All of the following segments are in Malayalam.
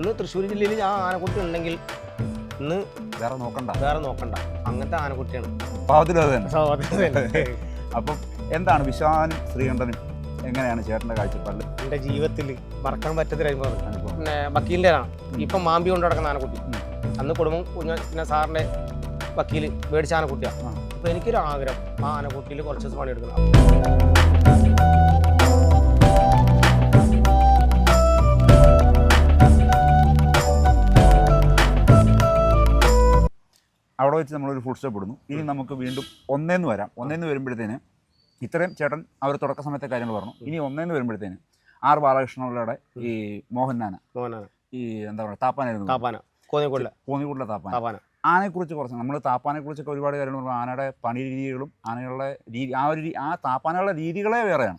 ഇന്ന് തൃശ്ശൂർ ജില്ലയിൽ ആ ആനക്കുട്ടി ഉണ്ടെങ്കിൽ ഇന്ന് വേറെ നോക്കണ്ട. വേറെ നോക്കണ്ട. അങ്ങനത്തെ ആനക്കുട്ടിയാണ്. അത് തന്നെ. അപ്പം എന്താണ് വിശാലും ശ്രീകണ്ഠനും എങ്ങനെയാണ് ചേട്ടന്റെ കാഴ്ചപ്പാടിൽ എന്റെ ജീവിതത്തിൽ മറക്കാൻ പറ്റത്തില്ല അനുഭവം. അനുഭവം. പിന്നെ വക്കീലിന്റെ ആണ് ഇപ്പം മാമ്പി കൊണ്ട് നടക്കുന്ന ആനക്കുട്ടി. ഉം. അന്ന് കുടുംബം കുഞ്ഞ പിന്നെ സാറിന്റെ വക്കീൽ മേടിച്ച ആനക്കുട്ടിയാണ് ആ. അപ്പോൾ എനിക്കൊരു ആഗ്രഹം ആ ആനക്കുട്ടിയിൽ കുറച്ച് ദിവസം പണിയെടുക്കണം. അവിടെ വെച്ച് നമ്മളൊരു ഫുൾ സ്റ്റോപ്പ് ഇടുന്നു. ഇനി നമുക്ക് വീണ്ടും ഒന്നേന്ന് വരാം. ഒന്നേന്ന് വരുമ്പോഴത്തേന് ഇത്രയും ചേട്ടൻ അവർ തുടക്ക സമയത്തെ കാര്യങ്ങൾ പറഞ്ഞു. ഇനി ഒന്നേന്ന് വരുമ്പോഴത്തേന് ആർ ബാലകൃഷ്ണപിള്ളയുടെ ഈ മോഹൻനാന ഈ എന്താ പറയുക താപ്പാനായിരുന്നു. താപ്പാന. കോന്നിക്കൊള്ള കോന്നിക്കൂടിലെ താപ്പാന. താപ്പാന. ആനയെക്കുറിച്ച് കുറച്ച് നമ്മൾ താപ്പാനെക്കുറിച്ചൊക്കെ ഒരുപാട് കാര്യങ്ങൾ പറഞ്ഞു. ആനയുടെ പണി രീതികളും ആനകളുടെ രീതി ആ ഒരു ആ താപ്പാനകളുടെ രീതികളെ വേറെയാണ്.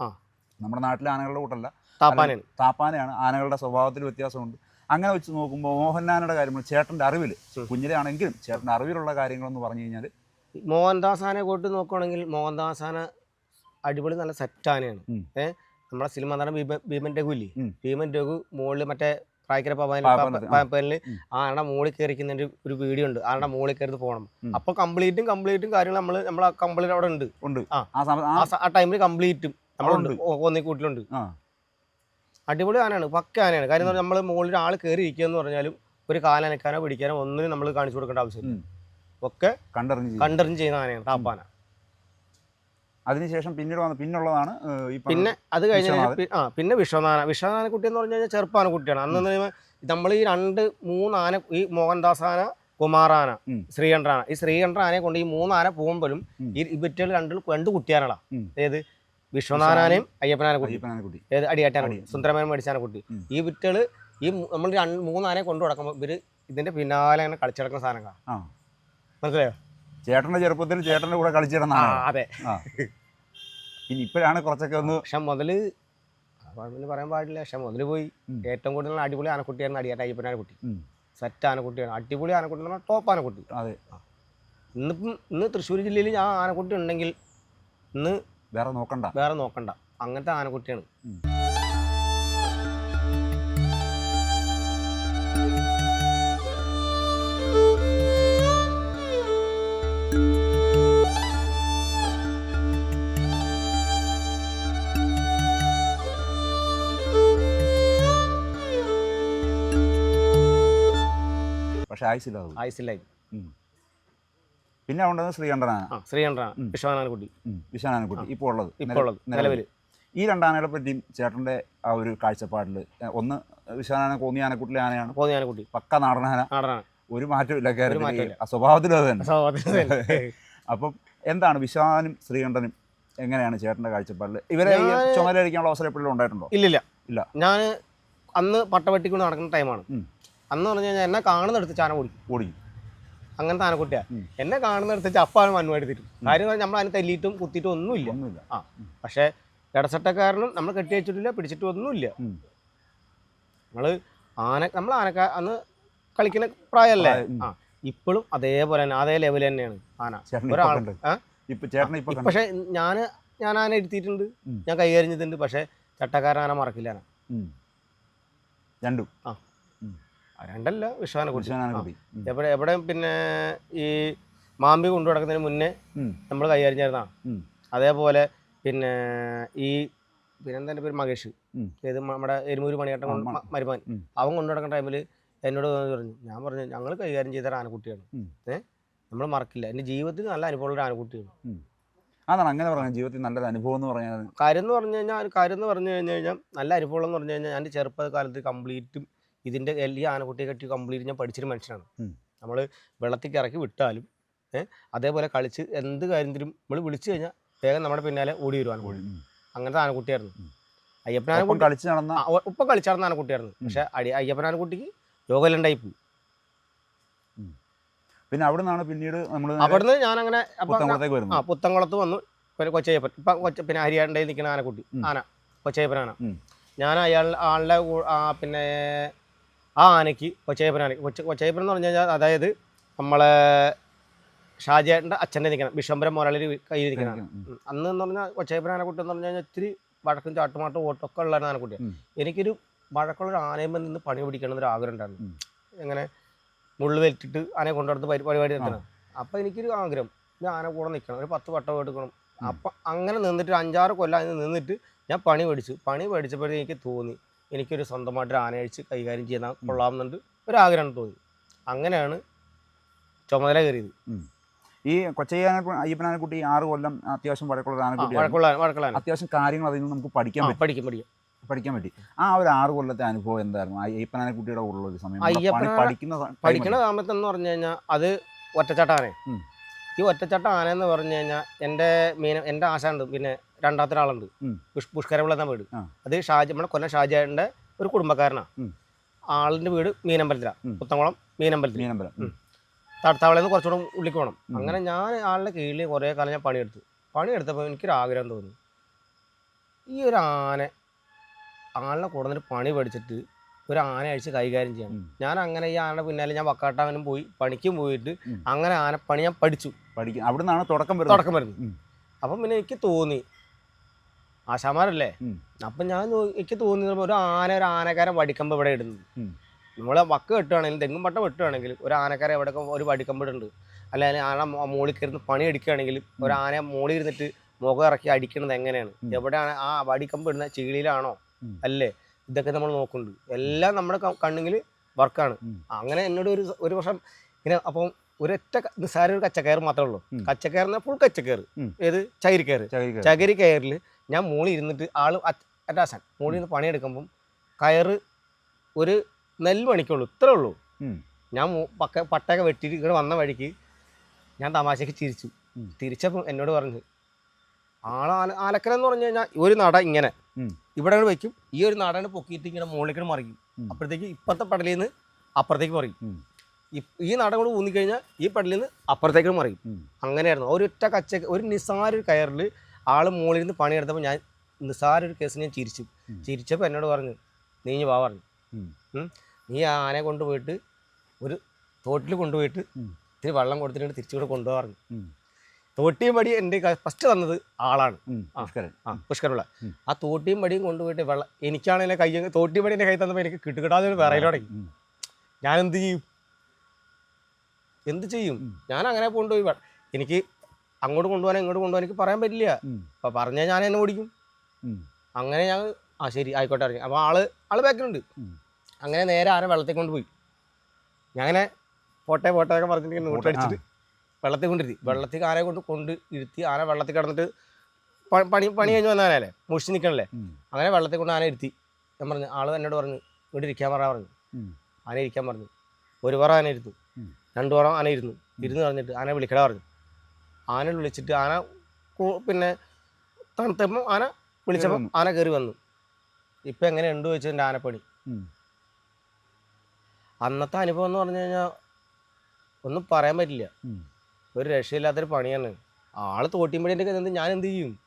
നമ്മുടെ നാട്ടിലെ ആനകളുടെ കൂട്ടല്ല. താപ്പാനാണ് താപ്പാനയാണ് ആനകളുടെ സ്വഭാവത്തിൽ വ്യത്യാസമുണ്ട്. അങ്ങനെ വെച്ച് നോക്കുമ്പോൾ മോഹൻലാലിന്റെ കാര്യങ്ങൾ ചേട്ടന്റെ അറിവിൽ. കുഞ്ഞിലെ ആണെങ്കിലും ചേട്ടന്റെ അറിവിലുള്ള കാര്യങ്ങളെന്ന് പറഞ്ഞു കഴിഞ്ഞാൽ മോഹൻദാസ് ആനെ കൊണ്ട് നോക്കുകയാണെങ്കിൽ മോഹൻദാസ് ആന അടിപൊളി നല്ല സെറ്റ് ആനയാണ് ഉം. ഏഹ് നമ്മളെ സിനിമ നടൻ ഭീമ ഭീമൻ രഘു ഇല്ലേ. ഭീമൻ രഘു മുകളിൽ മറ്റേ പ്രായക്കര. പവനിൽ ആനയുടെ മുകളിൽ കയറിക്കുന്നതിന്റെ ഒരു വീഡിയോ ഉണ്ട് ആരുടെ മുകളിൽ കയറി പോകണം. അപ്പൊ കംപ്ലീറ്റും കംപ്ലീറ്റും കാര്യങ്ങൾ നമ്മൾ നമ്മളെ കംപ്ലീറ്റ് അവിടെ ഉണ്ട് ആ. ടൈമിൽ കംപ്ലീറ്റും നമ്മളുണ്ട് ഉണ്ട്. ഒന്നിക്കൂട്ടിലുണ്ട് ആ അടിപൊളി ആനയാണ് പക്ക ആനയാണ്. കാര്യം പറഞ്ഞാൽ നമ്മൾ മുകളിൽ ആൾ കയറി ഇരിക്കുക എന്ന് പറഞ്ഞാലും ഒരു കാലനക്കാനോ പിടിക്കാനോ ഒന്നിനും നമ്മൾ കാണിച്ചു കൊടുക്കേണ്ട ആവശ്യമില്ല. ഒക്കെ കണ്ടറിഞ്ഞ്. കണ്ടറിഞ്ഞ് ചെയ്യുന്ന ആനയാണ് താപ്പാന അതിനുശേഷം പിന്നീട് വന്ന പിന്നുള്ളതാണ് പിന്നെ അത് കഴിഞ്ഞ് ആ പിന്നെ വിശ്വനാന വിശ്വനാന കുട്ടി എന്ന് പറഞ്ഞു കഴിഞ്ഞാൽ ചെറുപ്പാന കുട്ടിയാണ്. അന്ന് നമ്മൾ ഈ രണ്ട് മൂന്ന് ആന ഈ മോഹൻദാസ് ആന കുമാറാന. ശ്രീകണ്ഠാന ഈ ശ്രീകണ്ഠ ആനയെ കൊണ്ട് ഈ മൂന്നാന പോകുമ്പോഴും. ഈ ഇവറ്റകൾ രണ്ട് രണ്ട് കുട്ടിയാനകളാണ്. ഏത്? വിശ്വനാഥനെയും അയ്യപ്പനാന കുട്ടി അയ്യപ്പനാനെ കുട്ടി ഏത് അടിയാറ്റാന അടി. സുന്ദരമേൻ മേടിച്ചാന കുട്ടി ഈ വിറ്റകൾ ഈ നമ്മൾ രണ്ട് മൂന്ന് ആനയെ കൊണ്ടു നടക്കുമ്പോൾ ഇവർ ഇതിന്റെ പിന്നാലെ അങ്ങനെ കളിച്ചടക്കുന്ന സാധനങ്ങളാണ് മനസ്സിലായോ? ചേട്ടന്റെ ചെറുപ്പത്തിൽ ചേട്ടന്റെ കൂടെ കളിച്ചിടുന്ന അതെ. ഇനി ഇപ്പോഴാണ് കുറച്ചൊക്കെ ഒന്ന് പക്ഷെ മുതൽ പറയാൻ പാടില്ല. പക്ഷെ മുതൽ പോയി. ഏറ്റവും കൂടുതൽ അടിപൊളി ആനക്കുട്ടിയാണ് അടിയാട്ട അയ്യപ്പനാന കുട്ടി സെറ്റ് ആനക്കുട്ടിയാണ് അടിപൊളി ആനക്കുട്ടി എന്ന് പറഞ്ഞാൽ ടോപ്പ് ആനക്കുട്ടി. അതെ. ഇന്നിപ്പം ഇന്ന് തൃശ്ശൂർ ജില്ലയിൽ ആ ആനക്കുട്ടി ഉണ്ടെങ്കിൽ ഇന്ന് വേറെ നോക്കണ്ട. വേറെ നോക്കണ്ട. അങ്ങനത്തെ ആനക്കുട്ടിയാണ് പക്ഷെ ആയുസില്ലായി ഉം. പിന്നെ ഉണ്ടത് ശ്രീകണ്ഠനാണ്. ശ്രീകണ്ഠനാണ്. വിശ്വനാനക്കുട്ടി വിശ്വനാനക്കുട്ടി ഇപ്പോൾ ഉള്ളത്. ഇപ്പോൾ ഉള്ളത്. നിലവിൽ ഈ രണ്ടാനകളെ പറ്റിയും ചേട്ടന്റെ ആ ഒരു കാഴ്ചപ്പാടിൽ ഒന്ന് വിശ്വനാന കോന്നി ആനക്കുട്ടിലെ ആനയാണ്. കോന്നി ആനക്കുട്ടി പക്ക നാടനാന നാടനാണ്. ഒരു മാറ്റമില്ല. ആ സ്വഭാവത്തിലും അത് തന്നെ. അപ്പം എന്താണ് വിശ്വാനും ശ്രീകണ്ഠനും എങ്ങനെയാണ് ചേട്ടന്റെ കാഴ്ചപ്പാടിൽ ഇവരെ ചുമതലയിരിക്കാനുള്ള അവസരം എപ്പോഴും ഉണ്ടായിട്ടുണ്ടോ? ഇല്ലില്ല ഇല്ല. ഞാൻ അന്ന് പട്ടവെട്ടിക്കൊണ്ട് നടക്കുന്ന ടൈമാണ്. അന്ന് പറഞ്ഞു കഴിഞ്ഞാൽ എന്നെ കാണുന്നിടത്ത് ചാന ഓടിക്കും. ഓടിക്കും. അങ്ങനത്തെ ആനക്കുട്ടിയാ. എന്നെ കാണുന്നിടത്ത് ചപ്പാണ് മണ്ണു എടുത്തിട്ടും കാര്യം നമ്മൾ അതിന് തല്ലിയിട്ടും കുത്തിയിട്ടും ഒന്നുമില്ല. ആ. പക്ഷേ ഇടസട്ടക്കാരനും നമ്മൾ കെട്ടി വെച്ചിട്ടില്ല പിടിച്ചിട്ടും ഒന്നുമില്ല. നമ്മൾ നമ്മൾ ആന നമ്മൾ ആനക്ക അന്ന് കളിക്കുന്ന പ്രായമല്ലേ? ആ. ഇപ്പോഴും അതേപോലെ തന്നെ അതേ ലെവൽ തന്നെയാണ് ആന. ഒരാൾ പക്ഷെ ഞാൻ ഞാൻ ആന ഇരുത്തിയിട്ടുണ്ട് ഞാൻ കൈകാര്യം ചെയ്തിട്ടുണ്ട്. പക്ഷെ ചട്ടക്കാരൻ ആന മറക്കില്ല ആന. രണ്ടും. ആ, രണ്ടല്ല വിശ്വാനെ കുറിച്ച്. എവിടെ എവിടെ പിന്നെ ഈ മാമ്പി കൊണ്ടു നടക്കുന്നതിന് മുന്നേ നമ്മൾ കൈകാര്യം അതേപോലെ പിന്നെ ഈ പിന്നെന്താ പേര്? മകേഷ് ഇത് നമ്മുടെ എരുമൂര് പണിയാട്ടം മരുമാൻ അവൻ കൊണ്ടു നടക്കുന്ന ടൈമിൽ എന്നോട് പറഞ്ഞു ഞാൻ പറഞ്ഞു ഞങ്ങൾ കൈകാര്യം ചെയ്ത ആനക്കുട്ടിയാണ് ഏഹ് നമ്മൾ മറക്കില്ല. എന്റെ ജീവിതത്തിൽ നല്ല അനുഭവമുള്ള ആനക്കുട്ടിയാണ് അതാണ് അങ്ങനെ പറഞ്ഞത്. ജീവിതത്തിൽ നല്ലൊരു അനുഭവം എന്ന് പറഞ്ഞാൽ കാര്യം എന്ന് പറഞ്ഞു കഴിഞ്ഞാൽ കാര്യം എന്ന് പറഞ്ഞു കഴിഞ്ഞു കഴിഞ്ഞാൽ നല്ല അനുഭവം എന്ന് പറഞ്ഞു കഴിഞ്ഞാൽ എന്റെ ചെറുപ്പകാലത്ത് കംപ്ലീറ്റും ഇതിന്റെ ഈ ആനക്കുട്ടിയെ കെട്ടി കംപ്ലീറ്റ് ഞാൻ പഠിച്ചൊരു മനുഷ്യനാണ്. നമ്മൾ വെള്ളത്തിൽ ഇറക്കി വിട്ടാലും അതേപോലെ കളിച്ച് എന്ത് കാര്യത്തിലും നമ്മൾ വിളിച്ചു കഴിഞ്ഞാൽ വേഗം നമ്മുടെ പിന്നാലെ ഓടി വരും ആനക്കുട്ടി. അങ്ങനത്തെ ആനക്കുട്ടിയായിരുന്നു. അയ്യപ്പൻ ആനക്കുട്ടി കളിച്ച് നടന്ന ഒപ്പം കളിച്ച് നടന്ന ആനക്കുട്ടിയായിരുന്നു. പക്ഷെ അടി അയ്യപ്പൻ ആനക്കുട്ടിക്ക് രോഗലുണ്ടായി പോയി പിന്നെ അവിടെ നിന്നാണ് പിന്നീട് നമ്മൾ അവിടുന്ന് ഞാൻ അങ്ങനെ ആ പുത്തംകുളത്ത് വന്നു. പിന്നെ കൊച്ചയ്യപ്പൻ. ഇപ്പം കൊച്ച പിന്നെ ഹരിയാണ്ടയിൽ നിൽക്കുന്ന ആനക്കുട്ടി. ആന കൊച്ചയ്യപ്പനാണ്. ഞാൻ അയാൾ ആളുടെ പിന്നെ ആ ആനയ്ക്ക് ഒച്ചയപ്പൻ ആനയ്ക്ക് കൊച്ച കൊച്ചയ്യപ്പൻ എന്ന് പറഞ്ഞു കഴിഞ്ഞാൽ അതായത് നമ്മളെ ഷാജേട്ടന്റെ അച്ഛന്റെ നിൽക്കണം. വിഷംബരം മുരളിൽ കയ്യിൽ നിൽക്കണം. അന്ന് എന്ന് പറഞ്ഞാൽ ഒച്ചയപ്പൻ ആനക്കുട്ടി എന്ന് പറഞ്ഞു കഴിഞ്ഞാൽ ഇത്തിരി വഴക്കും ചാട്ടുമാട്ടും ഓട്ടൊക്കെ ഉള്ള ആനക്കുട്ടി. എനിക്കൊരു വഴക്കുള്ള ഒരു ആനയുമ്പോൾ നിന്ന് പണി പിടിക്കണം എന്നൊരു ആഗ്രഹം ഉണ്ടായിരുന്നു. എങ്ങനെ മുള്ളു വെറ്റിട്ട് ആനയെ കൊണ്ടുനടന്ന് പരി പരിപാടി നടത്തണം. അപ്പോൾ എനിക്കൊരു ആഗ്രഹം ഞാൻ ആന കൂടെ നിൽക്കണം ഒരു പത്ത് വട്ടം എടുക്കണം. അപ്പം അങ്ങനെ നിന്നിട്ട് ഒരു അഞ്ചാറ് കൊല്ലം അതിന് നിന്നിട്ട് ഞാൻ പണി പഠിച്ചു പണി പഠിച്ചപ്പോഴേ എനിക്ക് തോന്നി എനിക്കൊരു സ്വന്തമായിട്ട് ഒരു ആനയഴിച്ച് കൈകാര്യം ചെയ്യാൻ കൊള്ളാമെന്നുണ്ട് ഒരു ആഗ്രഹം തോന്നി. അങ്ങനെയാണ് ചുമതല കയറിയത്. ഈ കൊച്ചയ്യാനെ അയ്യപ്പനാനക്കുട്ടി ആറ് കൊല്ലം അത്യാവശ്യം വഴക്കുള്ള ആനക്കുട്ടി അത്യാവശ്യം കാര്യങ്ങൾ അതിൽ നിന്ന് നമുക്ക് പഠിക്കാൻ പഠിക്കും പഠിക്കും. പഠിക്കാൻ പറ്റി. ആ ഒരു ആറ് കൊല്ലത്തെ അനുഭവം എന്തായിരുന്നു? അയ്യപ്പനാനക്കുട്ടിയുടെ ഉള്ള ഒരു സമയം. പഠിക്കുന്ന പഠിക്കുന്ന? സമയത്ത് എന്ന് പറഞ്ഞു കഴിഞ്ഞാൽ അത് ഒറ്റച്ചാട്ട ആന ഈ ഒറ്റച്ചാട്ട ആന എന്ന് പറഞ്ഞു കഴിഞ്ഞാൽ എന്റെ മീന എന്റെ ആശാണ്ട് പിന്നെ രണ്ടാമത്തെ ഒരാളുണ്ട് ഉം. പുഷ് പുഷ്കരവിള എന്ന വീട്. അത് ഷാജി നമ്മുടെ കൊല്ലം ഷാജിന്റെ ഒരു കുടുംബക്കാരനാണ് ആളിന്റെ വീട് മീനമ്പലത്തിലാണ്. പുത്തംകുളം മീനമ്പലത്തിൽ. മീനമ്പലം. തടത്താവളയിൽ നിന്ന് കുറച്ചുകൂടെ ഉള്ളിക്ക് പോകണം അങ്ങനെ ഞാൻ ആളുടെ കീഴിൽ കുറേ കാലം ഞാൻ പണിയെടുത്തു. പണിയെടുത്തപ്പോൾ എനിക്കൊരു ആഗ്രഹം തോന്നി. ഈ ഒരു ആന ആളിനെ കൂടുതൽ പണി പഠിച്ചിട്ട് ഒരു ആന അഴിച്ച് കൈകാര്യം ചെയ്യണം. ഞാൻ അങ്ങനെ ഈ ആനയുടെ പിന്നാലെ ഞാൻ വക്കാട്ടാവനും പോയി പണിക്കും പോയിട്ട് അങ്ങനെ അങ്ങനെ പണി ഞാൻ പഠിച്ചു. പഠിക്കും. അവിടെ നിന്നാണ് തുടക്കം വരുന്നത്. തുടക്കം വരുന്നത്. അപ്പം പിന്നെ എനിക്ക് തോന്നി ആശാമാരല്ലേ അപ്പൊ ഞാൻ എനിക്ക് തോന്നുന്നത് ഒരു ആന ഒരു ആനക്കാരൻ വടിക്കമ്പ് ഇവിടെ ഇടുന്നു. നമ്മളെ വക്ക് വെട്ടുകയാണെങ്കിലും തെങ്ങും പട്ടം വെട്ടുകയാണെങ്കിൽ ഒരു ആനക്കാരെ എവിടെ ഒരു വടിക്കമ്പ് ഇടുന്നുണ്ട്. അല്ലെങ്കിൽ ആന മോളിൽ കയറുന്ന പണി അടിക്കുകയാണെങ്കിൽ ഒരു ആന മോളിൽ ഇരുന്നിട്ട് മുഖം ഇറക്കി അടിക്കുന്നത് എങ്ങനെയാണ്? എവിടെയാണ് ആ വടിക്കമ്പ് ഇടുന്ന ചീളിയിലാണോ? അല്ലേ? ഇതൊക്കെ നമ്മൾ നോക്കുന്നുണ്ട്. എല്ലാം നമ്മുടെ കണ്ണെങ്കിൽ കണ്ണിൽ വർക്കാണ്. അങ്ങനെ എന്നോട് ഒരു ഒരു വർഷം ഇങ്ങനെ അപ്പം ഒരൊറ്റ നിസാര നിസ്സാര ഒരു കച്ചക്കയർ മാത്രമേ ഉള്ളൂ. കച്ചക്കയർ എന്നാൽ ഫുൾ കച്ചക്കയർ. ഏത്? ചകിരിക്കയർ. ചകിരിക്കയർ. ഞാൻ മൂളി ഇരുന്നിട്ട് ആൾ അറ്റാശൻ മോളിൽ നിന്ന് പണിയെടുക്കുമ്പം കയറ് ഒരു നെല്ല് പണിക്കുള്ളൂ ഇത്രേ ഉള്ളൂ. ഞാൻ പക്ക പട്ടയൊക്കെ വെട്ടിയിട്ട് ഇങ്ങനെ വന്ന വഴിക്ക് ഞാൻ തമാശയ്ക്ക് ചിരിച്ചു. തിരിച്ചപ്പോൾ തിരിച്ചപ്പം എന്നോട് പറഞ്ഞു ആൾ ആല ആലക്കര എന്ന് പറഞ്ഞു കഴിഞ്ഞാൽ ഒരു നട ഇങ്ങനെ. ഇവിടെ വയ്ക്കും വെക്കും ഈ ഒരു നടന് പൊക്കിയിട്ട് ഇങ്ങനെ മുകളിലേക്ക് മറിക്കും. അപ്പോഴത്തേക്ക് ഇപ്പുറത്തെ പടലിൽ നിന്ന് അപ്പുറത്തേക്ക് മറിയും. ഈ- നട കൂടെ ഊന്നിക്കഴിഞ്ഞാൽ ഈ പടലിൽ നിന്ന് അപ്പുറത്തേക്ക് മറിയും. അങ്ങനെയായിരുന്നു. ഒരൊറ്റ കച്ച ഒരു നിസാര കയറിൽ ആൾ മുകളിൽ നിന്ന് പണിയെടുത്തപ്പോൾ ഞാൻ നിസ്സാര ഒരു കേസ് ഞാൻ ചിരിച്ചു. ചിരിച്ചപ്പോൾ എന്നോട് പറഞ്ഞു നീ വാ പറഞ്ഞു. നീ ആ ആനയെ കൊണ്ടുപോയിട്ട് ഒരു തോട്ടിൽ കൊണ്ടുപോയിട്ട് ഇത്തിരി വെള്ളം കൊടുത്തിട്ട് തിരിച്ചുകൂടെ കൊണ്ടുപോകാൻ പറഞ്ഞു. തോട്ടിയും പടി എന്റെ ഫസ്റ്റ് തന്നത് ആളാണ്. ആ. പുഷ്കരുള്ള. ആ തോട്ടിയും പടിയും കൊണ്ടുപോയിട്ട് വെള്ളം എനിക്കാണെങ്കിൽ കൈ തോട്ടിയും പടി എന്റെ കൈ തന്നപ്പോൾ എനിക്ക് കിട്ടുകിട്ടാതെ ഒരു ഞാനെന്ത് ഞാൻ എന്ത് ചെയ്യും? എന്ത് ചെയ്യും. ഞാൻ അങ്ങനെ കൊണ്ടുപോയി എനിക്ക് അങ്ങോട്ട് കൊണ്ടുപോകാൻ ഇങ്ങോട്ട് കൊണ്ടുപോകാൻ എനിക്ക് പറയാൻ പറ്റില്ല. അപ്പൊ പറഞ്ഞാൽ ഞാൻ എന്നെ ഓടിക്കും. അങ്ങനെ ഞാൻ ആ ശരി ആയിക്കോട്ടെ അറിഞ്ഞു അപ്പോൾ ആൾ ആൾ ബാക്കിലുണ്ട് അങ്ങനെ നേരെ ആരെ വെള്ളത്തിൽ കൊണ്ടുപോയി ഞാൻ അങ്ങനെ പോട്ടെ പോട്ടെ ഒക്കെ പറഞ്ഞിട്ട് ഇങ്ങനെ അടിച്ചിട്ട് വെള്ളത്തിൽ കൊണ്ടിരുത്തി വെള്ളത്തിൽ ആരെ കൊണ്ട് കൊണ്ട് ഇരുത്തി ആന വെള്ളത്തിൽ കിടന്നിട്ട് പണി പണി കഴിഞ്ഞ് വന്ന ആനയല്ലേ മുഷിച്ച് നിൽക്കണല്ലേ? അങ്ങനെ വെള്ളത്തിൽ കൊണ്ട് ആന ഇരുത്തി. ഞാൻ പറഞ്ഞു ആൾ എന്നോട് പറഞ്ഞു ഇവിടെ ഇരിക്കാൻ പറയാൻ പറഞ്ഞു. ആന ഇരിക്കാൻ പറഞ്ഞു. ഒരു പറ ആന ഇരുന്നു. രണ്ടു പറ ആന ഇരുന്നു. ഇരുന്ന് പറഞ്ഞിട്ട് ആന വിളിക്കടാ പറഞ്ഞു. ആന വിളിച്ചിട്ട് ആന പിന്നെ തണുത്തപ്പം ആന വിളിച്ചപ്പം ആന കയറി വന്നു. ഇപ്പം എങ്ങനെ ഉണ്ട് ചോദിച്ചത് എന്റെ ആനപ്പണി. അന്നത്തെ അനുഭവം എന്ന് പറഞ്ഞു കഴിഞ്ഞാൽ ഒന്നും പറയാൻ പറ്റില്ല. ഒരു രക്ഷയില്ലാത്തൊരു പണിയാണ്. ആൾ തോട്ടിയുമ്പടി എന്റെ ഞാൻ എന്ത് ചെയ്യും?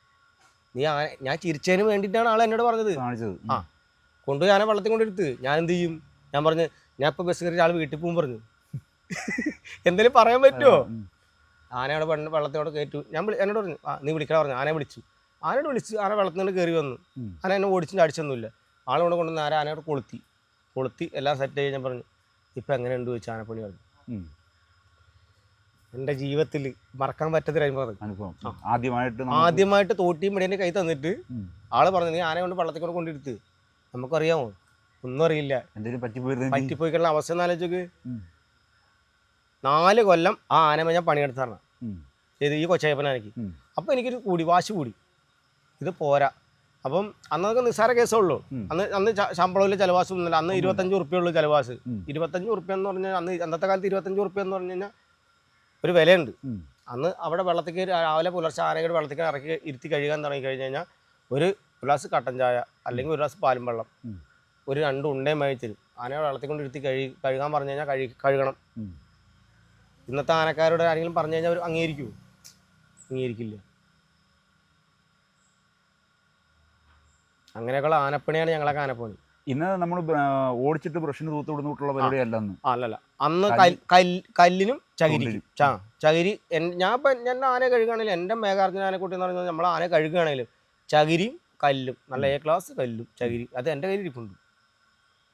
നീ ആ ഞാൻ ചിരിച്ചതിന് വേണ്ടിയിട്ടാണ് ആൾ എന്നോട് പറഞ്ഞത്. ആ. കൊണ്ടുപോയി ആന വെള്ളത്തിൽ കൊണ്ടെടുത്ത്. ഞാൻ എന്ത് ചെയ്യും? ഞാൻ പറഞ്ഞു ഞാൻ ഇപ്പോൾ ബസ് കയറി ആൾ വീട്ടിൽ പോകും പറഞ്ഞു. എന്തെങ്കിലും പറയാൻ പറ്റുമോ. ആനയോട് പെണ്ണ് വെള്ളത്തിനോട് കയറ്റു. ഞാൻ വിളി എന്നോട് പറഞ്ഞു ആ നീ വിളിക്കണ പറഞ്ഞു. ആനയെ വിളിച്ചു. ആനയോട് വിളിച്ച് ആന വെള്ളത്തിനോട് കയറി വന്നു. ആന എന്നെ ഓടിച്ചിട്ട് അടിച്ചൊന്നുമില്ല. ആളോട് കൊണ്ടുവന്ന് ആന ആനയോട് കൊളുത്തി. കൊളുത്തി എല്ലാം സെറ്റ് ചെയ്ത് ഞാൻ പറഞ്ഞു ഇപ്പം എങ്ങനെ ഉണ്ട് ചോദിച്ചു ആനപ്പണി? പറഞ്ഞു. ഉം. എന്റെ ജീവിതത്തിൽ മറക്കാൻ പറ്റാത്തൊരു അനുഭവം അത്. അനുഭവം. ആദ്യമായിട്ട് നമുക്ക് ആദ്യമായിട്ട് തോട്ടിയും കൈ തന്നിട്ട് ഉം. ആൾ പറഞ്ഞു നീ ആനയെ കൊണ്ട് വെള്ളത്തിൽ കൊണ്ട് കൊണ്ടിരുത്ത്. നമുക്കറിയാമോ? ഒന്നും അറിയില്ല. എന്തെങ്കിലും പറ്റിപ്പോയിരുന്നെങ്കിൽ പറ്റിപ്പോയി കിടന്ന അവസ്ഥ എന്നാലോചിക്ക് ഉം. നാല് കൊല്ലം ആ ആനമ ഞാൻ പണിയെടുത്താണ്. ഇത് ഈ കൊച്ചയപ്പനാനയ്ക്ക് ഉം. അപ്പോൾ എനിക്കൊരു കൂടി വാശി കൂടി ഇത് പോരാ അപ്പം അന്നൊക്കെ നിസ്സാര കേസേ ഉള്ളൂ അന്ന് അന്ന് ശമ്പളമില്ല ചിലവാസം ഒന്നുമില്ല അന്ന്. ഇരുപത്തഞ്ച് ഉള്ളൂ ചിലവാസ്. ഇരുപത്തഞ്ച് ഉറുപ്പ്യ എന്ന് പറഞ്ഞാൽ അന്ന് അന്നത്തെ കാലത്ത് ഇരുപത്തഞ്ച് ഉറുപ്പ്യ എന്ന് പറഞ്ഞു കഴിഞ്ഞാൽ ഒരു വിലയുണ്ട് അന്ന് അവിടെ വെള്ളത്തേക്ക് രാവിലെ പുലർച്ചെ ആനയുടെ വെള്ളത്തേക്ക് ഇറക്കി ഇരുത്തി കഴുകാൻ തുടങ്ങി കഴിഞ്ഞ് കഴിഞ്ഞാൽ ഒരു ഗ്ലാസ് കട്ടൻ ചായ അല്ലെങ്കിൽ ഒരു ഗ്ലാസ് പാലും വെള്ളം. ഒരു രണ്ട് ഉണ്ടയും തരും ആനയുടെ വെള്ളത്തിൽ കൊണ്ട് ഇരുത്തി കഴുകി കഴുകാൻ പറഞ്ഞു കഴിഞ്ഞാൽ കഴുകി കഴുകണം. ഇന്നത്തെ ആനക്കാരോട് ആരെങ്കിലും പറഞ്ഞു കഴിഞ്ഞാൽ അവർ അംഗീകരിക്കുമോ അംഗീകരിക്കില്ല. അങ്ങനെയൊക്കെയുള്ള ആനപ്പണിയാണ് ഞങ്ങളൊക്കെ ആനപ്പണി. ഇന്ന് നമ്മൾ ഓടിച്ചിട്ട് ബ്രഷിന് തൂത്ത് വിടുന്നിട്ടുള്ള പരിപാടിയല്ല അന്ന് ആ, അല്ലല്ല. അന്ന് കല്ലിനും ചകിരിക്കും ചകിരി. ഞാൻ ഇപ്പം ഞാൻ ആന കഴുകുകയാണെങ്കിലും എന്റെ മേഘാർജുന ആനക്കുട്ടി എന്ന് പറയുന്നത് നമ്മൾ ആന കഴുകുകയാണെങ്കിലും ചകിരിയും കല്ലും നല്ല എ ക്ലാസ് കല്ലും ചകിരി. അത് എന്റെ കയ്യിൽ ഇരിപ്പുണ്ട്.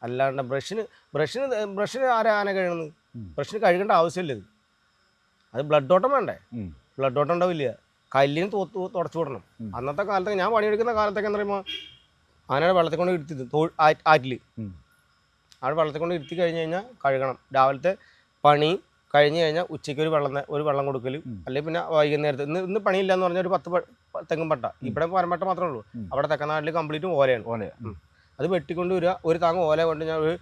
അല്ലാണ്ട് ബ്രഷിന് ബ്രഷിന് ബ്രഷിന് ആരാ ആന കഴുകുന്നത്. ബ്രഷിന് കഴുകേണ്ട ആവശ്യമില്ല ഇത്. അത് ബ്ലഡ് ഓട്ടം വേണ്ടേ. ബ്ലഡ് ഓട്ടം ഉണ്ടാവില്ല. കല്ലിന് തോത്ത് തുടച്ചു വിടണം. അന്നത്തെ കാലത്ത് ഞാൻ പണിയെടുക്കുന്ന കാലത്തൊക്കെ എന്ന് പറയുമ്പോൾ ആനയുടെ വെള്ളത്തിൽ കൊണ്ട് ഇരുത്തി ആറ്റിൽ. ആറ്റിൽ. അവിടെ വെള്ളത്തിൽ കൊണ്ട് ഇരുത്തി കഴിഞ്ഞ് കഴിഞ്ഞാൽ കഴുകണം. രാവിലത്തെ പണി കഴിഞ്ഞ് കഴിഞ്ഞാൽ ഉച്ചയ്ക്ക് ഒരു വെള്ളം ഒരു വെള്ളം കൊടുക്കൽ. അല്ലെങ്കിൽ പിന്നെ വൈകുന്നേരത്ത്. ഇന്ന് ഇന്ന് പണിയില്ല എന്ന് പറഞ്ഞാൽ ഒരു പത്ത് തെങ്ങും പട്ട. ഇവിടെ പരമ്പട്ട മാത്രമേ ഉള്ളൂ. അവിടെ തെക്കനാട്ടിൽ കംപ്ലീറ്റ് ഓലയാണ്. ഓലയാണ്. അത് വെട്ടിക്കൊണ്ട് വരിക ഒരു താങ്ങ് ഓല കൊണ്ട് ഞാൻ ഒരു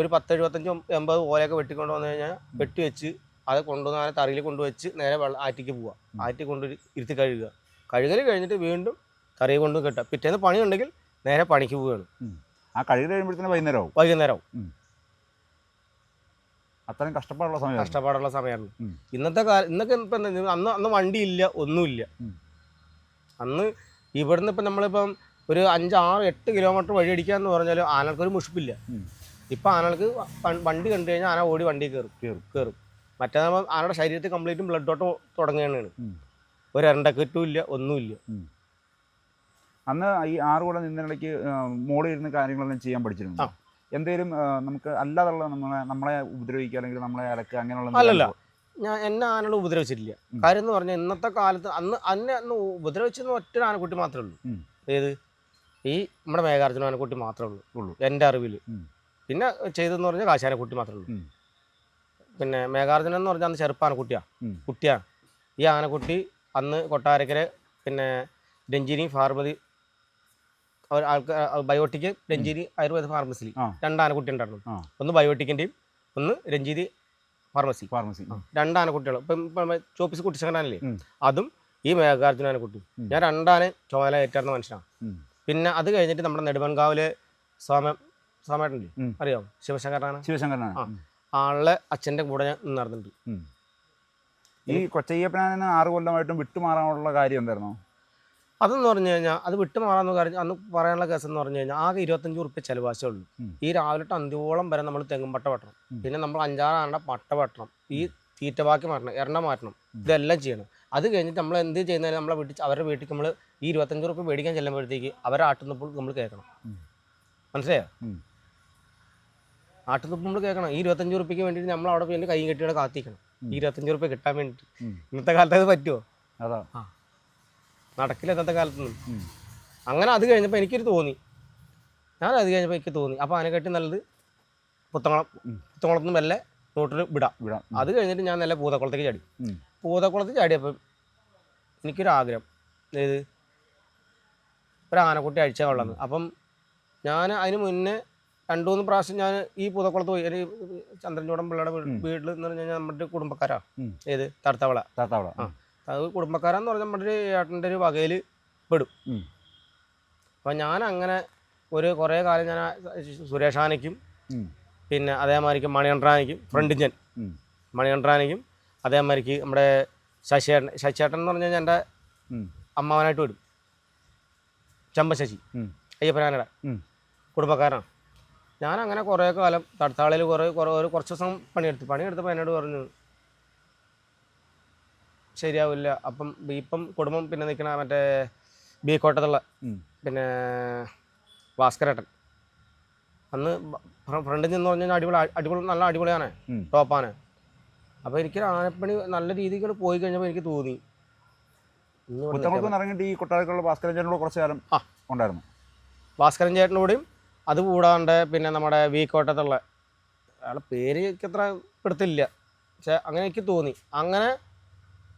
ഒരു പത്ത് എഴുപത്തഞ്ച് എൺപത് ഓലയൊക്കെ വെട്ടിക്കൊണ്ട് വന്നു കഴിഞ്ഞാൽ വെട്ടി വെച്ച് അത് കൊണ്ടുവന്ന് തറയിൽ കൊണ്ടുവച്ച് നേരെ വെള്ളം ആറ്റിക്ക് പോവുക ആറ്റി കൊണ്ട് ഇരുത്തി കഴുകുക. കഴുകൽ കഴിഞ്ഞിട്ട് വീണ്ടും തറയിൽ കൊണ്ട് കെട്ടുക. പിറ്റേന്ന് പണി ഉണ്ടെങ്കിൽ നേരെ പണിക്ക് പോവുകയാണ് ആ കഴുകി കഴിയുമ്പോഴത്തേനും വൈകുന്നേരം ആവും വൈകുന്നേരം അത്രയും കഷ്ടപ്പാടുള്ള സമയം കഷ്ടപ്പാടുള്ള സമയമാണ് ഇന്നത്തെ കാലം ഇന്നൊക്കെ ഇപ്പം എന്താ, അന്ന് അന്ന് വണ്ടിയില്ല ഒന്നുമില്ല. അന്ന് ഇവിടുന്ന് ഇപ്പം നമ്മളിപ്പം ഒരു അഞ്ച് ആറ് എട്ട് കിലോമീറ്റർ വഴി അടിക്കുക അടിക്കാന്ന് പറഞ്ഞാൽ ആനകൾക്കൊരു മുഷിപ്പില്ല. ഉം. ഇപ്പം ആനകൾക്ക് വണ്ടി കണ്ടു കഴിഞ്ഞാൽ ആന ഓടി വണ്ടി കയറും. കയറും. കയറും. മറ്റേ നമ്മൾ ആനയുടെ ശരീരത്തിൽ കംപ്ലീറ്റും ബ്ലഡ് ഔട്ട് തുടങ്ങുകയാണ്. ഒരു രണ്ടക്കെട്ടും ഇല്ല ഒന്നുമില്ല അന്ന് ഈ ആറ് കൂടെ നിന്നിടയ്ക്ക് മോളിൽ ഇരുന്ന് കാര്യങ്ങളെല്ലാം ചെയ്യാൻ പഠിച്ചിരുന്നു. എന്തേലും നമുക്ക് അല്ലാതുള്ള നമ്മളെ നമ്മളെ ഉപദ്രവിക്കുക അല്ലെങ്കിൽ നമ്മളെ അലക്കുക അങ്ങനെയുള്ള അല്ലല്ല. ഞാൻ എന്നെ ആനകൾ ഉപദ്രവിച്ചിട്ടില്ല. കാര്യം എന്ന് പറഞ്ഞാൽ ഇന്നത്തെ കാലത്ത് അന്ന് അന്നെ അന്ന് ഉപദ്രവിച്ചെന്ന് ഒറ്റ ആനക്കുട്ടി മാത്രമേ ഉള്ളൂ. ഏത്? ഈ നമ്മുടെ മേഘാർജുന ആനക്കുട്ടി മാത്രമേ ഉള്ളൂ. ഉള്ളൂ. എന്റെ അറിവിൽ. പിന്നെ ചെയ്തെന്ന് പറഞ്ഞാൽ കാശാനക്കുട്ടി മാത്രമേ ഉള്ളൂ. പിന്നെ മേഘാർജുനൻ എന്ന് പറഞ്ഞാൽ അന്ന് ചെറുപ്പാണ് കുട്ടിയാണ്. കുട്ടിയാണ് ഈ ആനക്കുട്ടി അന്ന് കൊട്ടാരക്കര പിന്നെ രഞ്ജിനി ഫാർമതി ആൾക്കാർ ബയോട്ടിക് രഞ്ജിനി ആയുർവേദ ഫാർമസിയിൽ രണ്ടാനക്കുട്ടി രണ്ട് ആനക്കുട്ടി ഉണ്ടായിരുന്നു ഒന്ന് ബയോട്ടിക്കിന്റെയും ഒന്ന് രഞ്ജിനി ഫാർമസി. ഫാർമസി. രണ്ട് ആനക്കുട്ടികൾ ഇപ്പം ചോപ്പിസ് കുട്ടിച്ചങ്ങനാനല്ലേ. അതും ഈ മേഘാർജുന ആനക്കുട്ടി ഞാൻ രണ്ടാന ചുമല ഏറ്റാർന്ന മനുഷ്യനാണ് പിന്നെ അത് കഴിഞ്ഞിട്ട് നമ്മുടെ നെടുമൺകാവിലെ സ്വാമ സ്വാമേട്ടന്റെ അറിയാം അറിയാമോ ശിവശങ്കരനാണ്. ശിവശങ്കരനാണ്. ആ. ഉം. അച്ഛന്റെ കൂടെ ഞാൻ നടന്നിട്ടുണ്ട്. ഉം. ഈ കൊച്ചയ്യപ്പനാനെ ആറ് കൊല്ലമായിട്ടും വിട്ടുമാറാനുള്ള കാര്യം എന്തായിരുന്നു? അതെന്ന് പറഞ്ഞു കഴിഞ്ഞാൽ അത് വിട്ടുമാറാന്ന് കാര്യം അന്ന് പറയാനുള്ള കേസ് എന്ന് പറഞ്ഞു കഴിഞ്ഞാൽ ആകെ ഇരുപത്തഞ്ച് ഉറുപ്പ്യ ചിലവാശേ ഉള്ളൂ. ഈ രാവിലെട്ട് അന്ത്യോളം വരെ നമ്മൾ തെങ്ങും പട്ട വെട്ടണം. പിന്നെ നമ്മൾ അഞ്ചാറാണ്ട പട്ട വെട്ടണം. ഈ തീറ്റ ബാക്കി മാറ്റണം എണ്ണ മാറ്റണം. ഇതെല്ലാം ചെയ്യണം. അത് കഴിഞ്ഞിട്ട് നമ്മൾ എന്ത് ചെയ്യുന്നതിന് നമ്മളെ വീട്ടിൽ അവരുടെ വീട്ടിൽ നമ്മൾ ഈ ഇരുപത്തഞ്ച് റുപ്യ മേടിക്കാൻ ചെല്ലുമ്പോഴത്തേക്ക് അവരെ ആട്ടുന്നപ്പോൾ നമ്മൾ കേൾക്കണം. മനസ്സിലായോ? ആട്ടുന്നപ്പോൾ നമ്മൾ കേൾക്കണം. ഈ ഇരുപത്തഞ്ച് റുപ്യക്ക് വേണ്ടിയിട്ട് നമ്മൾ അവിടെ പിന്നെ കൈ കെട്ടിയുടെ കാത്തിക്കണം. ഈ ഇരുപത്തഞ്ച് റുപ്യ കിട്ടാൻ വേണ്ടിയിട്ട്. ഇന്നത്തെ കാലത്ത് അത് പറ്റുമോ അതാ. നടക്കില്ല ഇന്നത്തെ കാലത്തൊന്നും. അങ്ങനെ അത് കഴിഞ്ഞപ്പോൾ എനിക്കൊരു തോന്നി. ഞാൻ അത് കഴിഞ്ഞപ്പോൾ എനിക്ക് തോന്നി. അപ്പോൾ കെട്ടി നല്ലത് പുത്തങ്ങളം ഉം. പുത്തക്കുളത്ത് നിന്ന് മെല്ലെ നോട്ടിൽ വിടാം. വിടാം. അത് കഴിഞ്ഞിട്ട് ഞാൻ നല്ല പൂതക്കുളത്തേക്ക് ചാടി. പൂതക്കുളത്ത് ചാടിയപ്പോൾ എനിക്കൊരു ആഗ്രഹം ഏത്? ഒരു ആനക്കുട്ടി അഴിച്ചാൽ കൊള്ളാന്ന് അപ്പം ഞാൻ അതിന് മുന്നേ രണ്ടു മൂന്ന് പ്രാവശ്യം ഞാൻ ഈ പൂതക്കുളത്ത് പോയി ഒരു ചന്ദ്രൻചൂടൻ പിള്ളയുടെ. വീട്ടിൽ എന്ന് പറഞ്ഞു കഴിഞ്ഞാൽ നമ്മുടെ ഒരു കുടുംബക്കാരാ ഉം. ഏത് തടുത്തവള താത്താവള ആ. അത് കുടുംബക്കാരാന്ന് പറഞ്ഞാൽ നമ്മുടെ ഒരു ഏട്ടന്റെ ഒരു വകയിൽ പെടും. അപ്പം ഞാൻ അങ്ങനെ ഒരു കുറേ കാലം ഞാൻ സുരേഷ് സുരേഷാനയ്ക്കും പിന്നെ അതേമാതിരിക്ക് മണികണ്ഠാനയ്ക്കും ഫ്രണ്ടിഞ്ചൻ. മണികണ്ഠാനയ്ക്കും അതേമാതിരിക്ക് നമ്മുടെ ശശിയേട്ടൻ ശശിയേട്ടൻ എന്ന് പറഞ്ഞാൽ എന്റെ. അമ്മാവനായിട്ട് വരും ചമ്പശശി. അയ്യപ്പനാനയുടെ. കുടുംബക്കാരനാണ് ഞാൻ അങ്ങനെ കുറേ കാലം തടത്താളിൽ കുറേ കുറേ ഒരു കുറച്ച് ദിവസം പണിയെടുത്തു. പണിയെടുത്തപ്പോൾ എന്നോട് പറഞ്ഞു ശരിയാവില്ല. അപ്പം ഇപ്പം കുടുംബം പിന്നെ നിൽക്കണ മറ്റേ ബി കോട്ടത്തുള്ള പിന്നെ ഭാസ്കരേട്ടൻ. അന്ന് ഫ്രണ്ടിൽ നിന്ന് പറഞ്ഞാൽ അടിപൊളി അടിപൊളി നല്ല അടിപൊളിയാണ്. ടോപ്പാണ്. അപ്പോൾ എനിക്ക് ആനപ്പണി നല്ല രീതിക്ക് പോയി കഴിഞ്ഞപ്പോൾ എനിക്ക് തോന്നി. ഇറങ്ങിയിട്ട് ഈ കൊട്ടാരക്കുള്ള ഭാസ്കരൻ ചേട്ടനോട് കുറച്ച് കാലം ആ. ഉണ്ടായിരുന്നു. ഭാസ്കരൻ ചേട്ടനോടും അത് കൂടാണ്ട് പിന്നെ നമ്മുടെ വി കോട്ടത്തുള്ള അയാളെ പേര് എനിക്ക് അത്ര പെടുത്തില്ല. പക്ഷെ അങ്ങനെ എനിക്ക് തോന്നി. അങ്ങനെ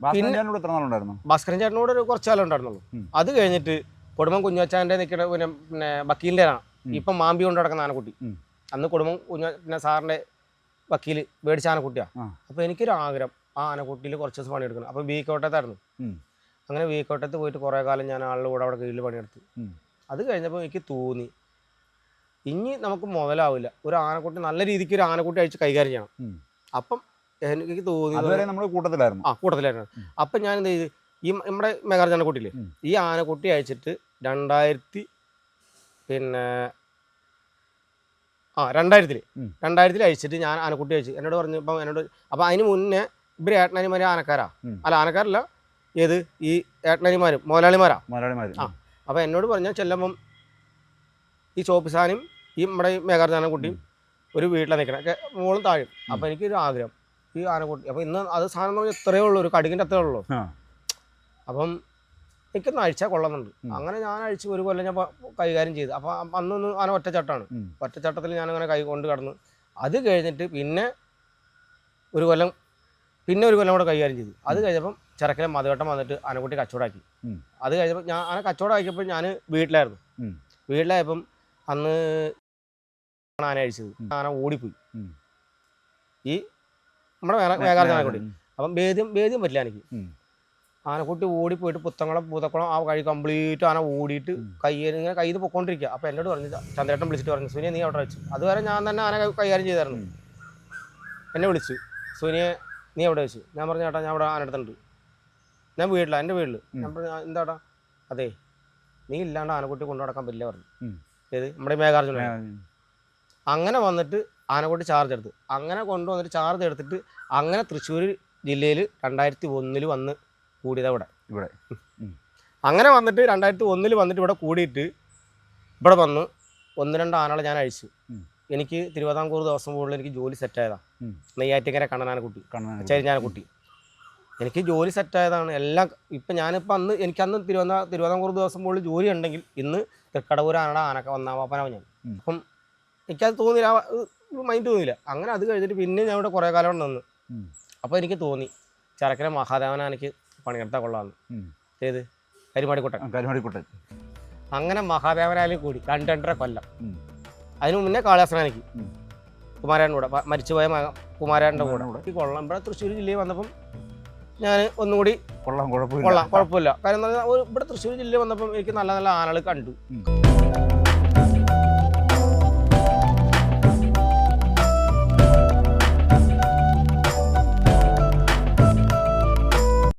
ഭാസ്കരൻ ചേട്ടനോട് എത്ര നാളുണ്ടായിരുന്നു? ഭാസ്കരൻ ചേട്ടനോട് ഒരു കുറച്ച് കാലം ഉണ്ടായിരുന്നുള്ളൂ. അത് കഴിഞ്ഞിട്ട് കുടുംബം കുഞ്ഞച്ചാന്റെ നിൽക്കുന്ന പിന്നെ പിന്നെ വക്കീലിന്റെ ആണ്. ഇപ്പം മാമ്പി കൊണ്ട് നടക്കുന്ന ആനക്കുട്ടി. അന്ന് കുടുംബം കുഞ്ഞ പിന്നെ സാറിന്റെ വക്കീൽ മേടിച്ച ആനക്കുട്ടിയാണ്. അപ്പോൾ എനിക്കൊരു ആഗ്രഹം. ആ ആനക്കുട്ടിയിൽ കുറച്ച് ദിവസം പണിയെടുക്കണം. അപ്പോൾ ബി കോട്ടത്തായിരുന്നു അങ്ങനെ വി കോട്ടത്ത് പോയിട്ട് കുറേ കാലം ഞാൻ ആളുടെ കൂടെ അവിടെ കീഴിൽ പണിയെടുത്തു. അത് കഴിഞ്ഞപ്പോൾ എനിക്ക് തോന്നി. ഇനി നമുക്ക് മുതലാവില്ല. ഒരു ആനക്കുട്ടി നല്ല രീതിക്ക് ഒരു ആനക്കുട്ടി അഴിച്ച് കൈകാര്യം ചെയ്യണം. അപ്പം എനിക്ക് തോന്നി നമ്മൾ കൂട്ടത്തിലായിരുന്നു. ആ കൂട്ടത്തിലായിരുന്നു. അപ്പം ഞാൻ എന്ത് ചെയ്ത്? ഈ നമ്മുടെ മെഗാർജ് ആനക്കുട്ടിയില്ലേ ഈ ആനക്കുട്ടി അയച്ചിട്ട് രണ്ടായിരത്തി പിന്നെ ആ രണ്ടായിരത്തിൽ. രണ്ടായിരത്തിൽ അയച്ചിട്ട് ഞാൻ ആനക്കുട്ടി അയച്ചു എന്നോട് പറഞ്ഞു ഇപ്പം എന്നോട് അപ്പം അതിന് മുന്നേ ഇവർ ഏട്ടനനിമാർ ആനക്കാരാ? അല്ല ആനക്കാരല്ല. ഏത്? ഈ ഏട്ടനാനിമാരും മുതലാളിമാരാ? മലയാളിമാർ ആ. അപ്പോൾ എന്നോട് പറഞ്ഞാൽ ചെല്ലുമ്പം ഈ ചോപ്പിസാനും ഈ നമ്മുടെ മേഘാർജാന കുട്ടിയും ഒരു വീട്ടിലാണ് നിൽക്കണം മോളും താഴും അപ്പോൾ എനിക്കൊരു ആഗ്രഹം. ഈ ആനക്കുട്ടി അപ്പോൾ ഇന്ന് അത് സാധനം എന്ന് പറഞ്ഞാൽ ഇത്രയേ ഉള്ളൂ ഒരു കടുകിന്റെ അത്രയേ ഉള്ളൂ. അപ്പം എനിക്കൊന്ന് അഴിച്ചാൽ കൊള്ളുന്നുണ്ട് അങ്ങനെ ഞാൻ അഴിച്ച് ഒരു കൊല്ലം ഞാൻ കൈകാര്യം ചെയ്തു. അപ്പോൾ അന്നൊന്ന് ആന ഒറ്റച്ചട്ടാണ്. ഒറ്റച്ചട്ടത്തിൽ ഞാൻ അങ്ങനെ കൈ കൊണ്ട് കടന്നു അത് കഴിഞ്ഞിട്ട് പിന്നെ ഒരു കൊല്ലം പിന്നെ ഒരു കൊല്ലം കൂടെ കൈകാര്യം ചെയ്തു. അത് കഴിഞ്ഞപ്പം ചെറുക്കലെ മധുവട്ടം വന്നിട്ട് ആനക്കുട്ടി കച്ചവടമാക്കി. അത് കഴിഞ്ഞപ്പോൾ ഞാൻ ആന കച്ചവടമാക്കിയപ്പോൾ ഞാൻ വീട്ടിലായിരുന്നു. വീട്ടിലായപ്പം അന്ന് ആന അഴിച്ചത്. ആന ഓടിപ്പോയി. ഈ നമ്മുടെ ആനക്കുട്ടി ഉം. അപ്പം ഭേദ്യം ഭേദ്യം പറ്റില്ല എനിക്ക്. ആനക്കുട്ടി ഓടിപ്പോയിട്ട് പുത്തങ്കളം പൂതക്കുളം ആ കഴി കംപ്ലീറ്റ് ആന ഓടിയിട്ട് ഉം. കൈ ഇങ്ങനെ കയ്യിൽ പൊക്കോണ്ടിരിക്കുക അപ്പോൾ എന്നോട് പറഞ്ഞു ചന്ദ്രേട്ടൻ വിളിച്ചിട്ട് പറഞ്ഞു സുനിയെ നീ അവിടെ വെച്ചു. അതുവരെ ഞാൻ തന്നെ ആന കൈകാര്യം ചെയ്തായിരുന്നു. എന്നെ വിളിച്ചു സുനിയെ നീ അവിടെ വെച്ചു? ഞാൻ പറഞ്ഞു ചേട്ടാ ഞാൻ അവിടെ ആന എടുത്തിട്ടുണ്ട് ഞാൻ വീട്ടിലാണ് എന്റെ വീട്ടിൽ. ഞാൻ പറഞ്ഞു എന്താ എന്താടാ? അതെ നീ ഇല്ലാണ്ട് ആനക്കുട്ടി കൊണ്ടു നടക്കാൻ പറ്റില്ല പറഞ്ഞു. ഏത്? നമ്മുടെ മേഘാർജുന. അങ്ങനെ വന്നിട്ട് ആനക്കുട്ടി ചാർജ് എടുത്തു. അങ്ങനെ കൊണ്ടുവന്നിട്ട് ചാർജ് എടുത്തിട്ട് അങ്ങനെ തൃശ്ശൂർ ജില്ലയിൽ രണ്ടായിരത്തി ഒന്നിൽ വന്ന് കൂടിയതാ ഇവിടെ. ഇവിടെ. അങ്ങനെ വന്നിട്ട് രണ്ടായിരത്തി ഒന്നിൽ വന്നിട്ട് ഇവിടെ കൂടിയിട്ട് ഇവിടെ വന്ന് ഒന്ന് രണ്ട് ആനകളെ ഞാൻ അഴിച്ചു. എനിക്ക് തിരുവിതാംകൂർ ദിവസം കൂടുതൽ എനിക്ക് ജോലി സെറ്റായതാണ്. നെയ്യാറ്റിക്കര കണ്ണനാനക്കുട്ടി. ചരിഞ്ഞാനക്കുട്ടി. എനിക്ക് ജോലി സെറ്റായതാണ് എല്ലാം ഇപ്പം ഞാനിപ്പോൾ അന്ന് എനിക്ക് അന്ന് തിരുവനന്ത തിരുവിതാംകൂർ ദിവസം കൂടുതൽ ജോലി ഉണ്ടെങ്കിൽ ഇന്ന് തൃക്കടവൂർ ആനയുടെ ആനക്ക വന്നാവാപ്പനാവും ഞാൻ അപ്പം എനിക്കത് തോന്നിയില്ല മൈൻഡ് തോന്നിയില്ല. അങ്ങനെ അത് കഴിഞ്ഞിട്ട് പിന്നെ ഞാൻ ഇവിടെ കുറേ കാലം നിന്ന്. അപ്പോൾ എനിക്ക് തോന്നി ചരക്കര മഹാദേവന എനിക്ക് പണിയെടുത്താൽ കൊള്ളാമെന്ന്. ഏത്? കരിമാടിക്കുട്ടൻ. കരുമാടിക്കുട്ടൻ. അങ്ങനെ മഹാദേവനായാലും കൂടി രണ്ട് രണ്ടര കൊല്ലം. അതിനു മുന്നേ കാളിയാസനാനിക്ക് കുമാരൻ കുമാരന്റെ കൂടെ മരിച്ചുപോയ കുമാരന്റെ കൂടെ. കൊള്ളാം. ഇവിടെ തൃശ്ശൂർ ജില്ലയിൽ വന്നപ്പം ഞാൻ ഒന്നുകൂടി കൊള്ളാം കുഴപ്പമില്ല. കൊള്ളാം കുഴപ്പമില്ല. കാര്യം എന്ന് പറഞ്ഞാൽ ഒരു ഇവിടെ തൃശ്ശൂർ ജില്ലയിൽ വന്നപ്പം എനിക്ക് നല്ല നല്ല ആനകൾ കണ്ടു.